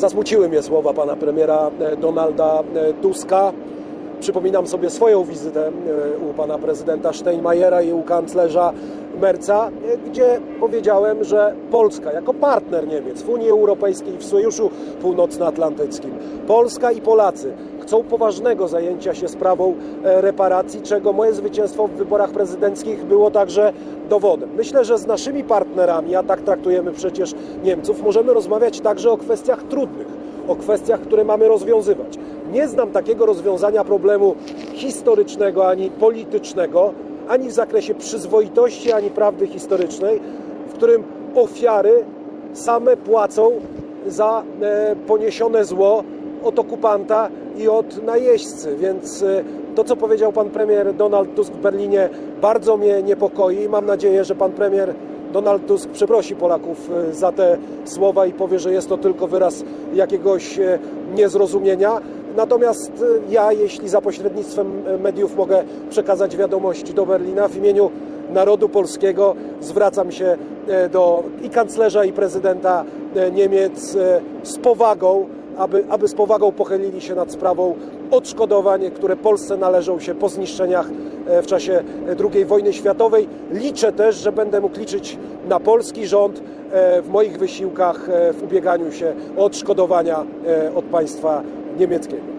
Zasmuciły mnie słowa pana premiera e, Donalda e, Tuska. Przypominam sobie swoją wizytę e, u pana prezydenta Steinmeiera i u kanclerza Merca, gdzie powiedziałem, że Polska jako partner Niemiec w Unii Europejskiej i w Sojuszu Północnoatlantyckim, Polska i Polacy chcą poważnego zajęcia się sprawą e, reparacji, czego moje zwycięstwo w wyborach prezydenckich było także dowodem. Myślę, że z naszymi partnerami, a tak traktujemy przecież Niemców, możemy rozmawiać także o kwestiach trudnych, o kwestiach, które mamy rozwiązywać. Nie znam takiego rozwiązania problemu historycznego ani politycznego, ani w zakresie przyzwoitości, ani prawdy historycznej, w którym ofiary same płacą za e, poniesione zło od okupanta i od najeźdźcy. Więc e, to, co powiedział pan premier Donald Tusk w Berlinie, bardzo mnie niepokoi. Mam nadzieję, że pan premier Donald Tusk przeprosi Polaków e, za te słowa i powie, że jest to tylko wyraz jakiegoś e, niezrozumienia. Natomiast ja, jeśli za pośrednictwem mediów mogę przekazać wiadomość do Berlina w imieniu narodu polskiego, zwracam się do i kanclerza, i prezydenta Niemiec z powagą, aby, aby z powagą pochylili się nad sprawą odszkodowań, które Polsce należą się po zniszczeniach e, w czasie II wojny światowej. Liczę też, że będę mógł liczyć na polski rząd e, w moich wysiłkach e, w ubieganiu się o odszkodowania e, od państwa niemieckiego.